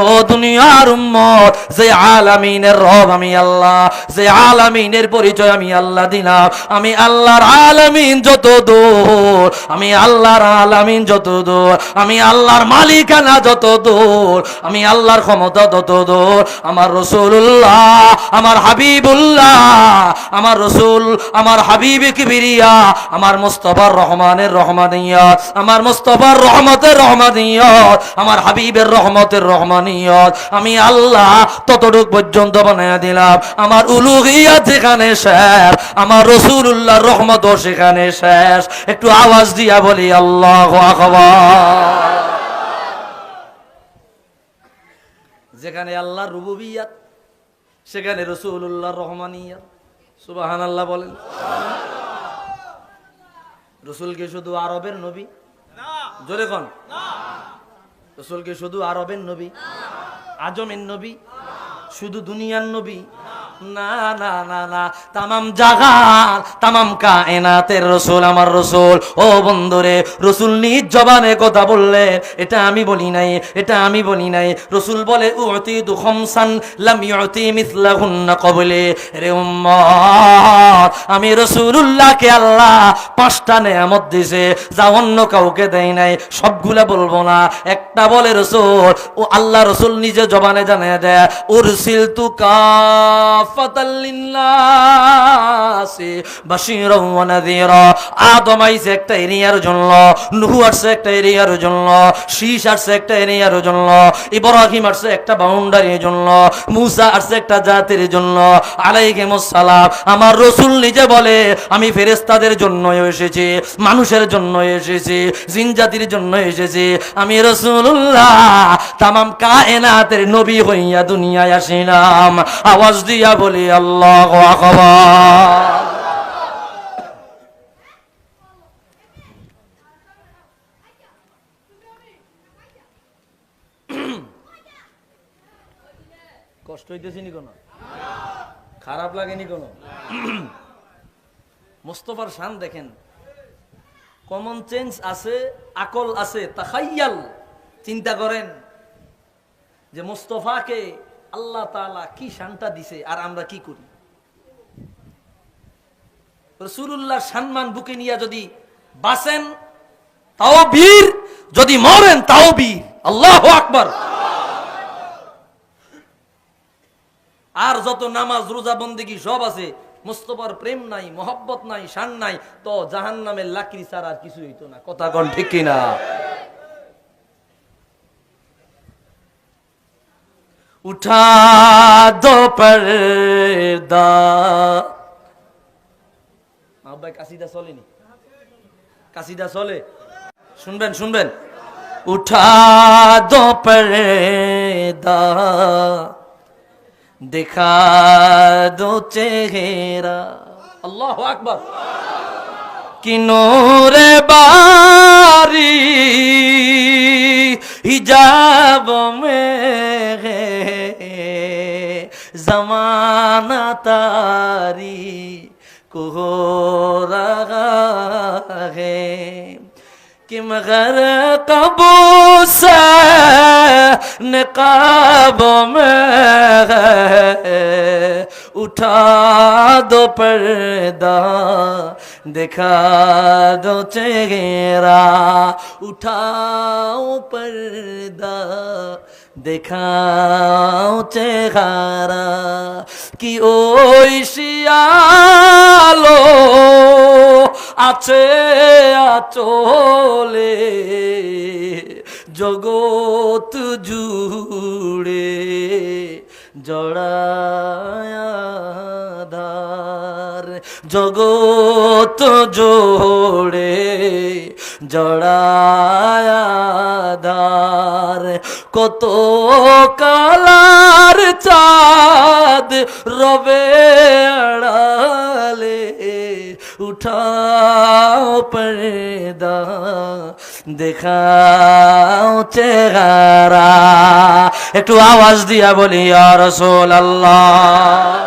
ও দুনিয়ার উম্মত, যে আলামিনের রব আমি আল্লাহ, যে আলামিনের পরিচয় আমি আল্লাহ দিলাম। আমি আল্লাহর আলামিন যত দূর, আমি আল্লাহর আলামিন যত দূর, আমি আল্লাহর মালিকানা যত দূর, আমি আল্লাহর ক্ষমতা তত দূর। আমার রসুল্লাহ আমার হাবিবুল্লাহ আমার রসুল, আমার হাবিব কিবিরিয়া, আমার মুস্তফার রহমানের রহমানিয়ত আমার মুস্তফার রহমতের রহমানিয়ত আমার হাবিবের রহমতের রহমানিয়ত আমি আল্লাহ ততটুক পর্যন্ত বানায় দিলাম। আমার উলুহিয়া যেখানে শেষ, আমার রসুল্লাহর রহমতও সেখানে শেষ। একটু আওয়াজ দিয়া বলি, আল্লাহ যেখানে আল্লাহ রুবুবিয়াত, সেখানে রসুল্লাহ রহমানিয়াত। সুবাহান আল্লাহ বলেন। রসুল কি শুধু আরবের নবী? জোরে কন। রসুল কি শুধু আরবের নবী? আজমের নবী? শুধু দুনিয়ার নবী? না না না না। তামাম জাগাল, তামাম কায়নাতের রসুল, আমার রসুল। ও বন্ধুরে, রসুল নিজ জবানে কথা বললে এটা আমি বলি নাই, এটা আমি বলি নাই। রসুল বলে উতি লাম ইউতি কবলে। রে উম্মত, আমি রসুলুল্লাহকে আল্লাহ পাঁচটা নেয়ামত দিছে, যা অন্য কাউকে দেয় নাই, সবগুলা বলব না। একটা বলে, রসুল, ও আল্লাহ রসুল নিজে জবানে জানে দেয় উরসিল তু কাফাতাল আদম একটা এরিয়ার জন্য আসছে একটা এরিয়ার জন্য শীষ আসছে একটা এরিয়ার জন্য আসছে একটা বাউন্ডারির জন্য, মুসা আসছে একটা জাতির জন্য আমার রসুল নিজে বলে, আমি ফেরেশতাদের জন্য এসেছি, মানুষের জন্য এসেছি জিন জাতির জন্য এসেছি। আমি রসুল্লাহ তামাম কায়নাতের নবী হইয়া দুনিয়ায় আসিলাম। আওয়াজ দিয়া বলি, আল্লাহ কষ্ট হইতেছি নি কোনো? খারাপ লাগেনি কোনো? মোস্তফার শান দেখেন। কমন চেঞ্জ আছে, আকল আছে, তাখাইয়াল চিন্তা করেন যে মোস্তফাকে আল্লাহ তাআলা কি শানটা দিছে আর আমরা কি করি? রসুল্লাহ সম্মান বুকে নিয়ে যদি বাসেন তাও বীর যদি মরেন তাও বীর আল্লাহ আকবার। আর যত নামাজ, রোজা, বন্দিগি সব আছে, মুস্তফার প্রেম নাই, মোহব্বত নাই, শান নাই, তো জাহান নামের লাকড়ি ছাড়া আর কিছু হইতো না। কথা কন ঠিক কিনা? উঠা দো পর্দা আব্বাই কাসিদা চলেনি কাসিদা চলে শুনবেন শুনবেন উঠা দো পর্দা দেখা দো চেহারা আল্লাহ আকবর কি নূরে বারি হিজাব মে समाना तारी को हो रहा है। कि मगर कबूस निकाब में उठा दो पर्दा दिखा दो चेहरा उठाओ पर्दा দেখাও চেহারা কি ওই শিয়ালো আছে আচলে জগৎ জুড়ে জড়ায়াধার জগৎ জোড়ে জড়ায়াধার কত কালার চাঁদ রবে আড়ালে, উঠাও পর্দা, দেখাও চেহারা। একটু আওয়াজ দিয়া বলি আর রসোল আল্লাহ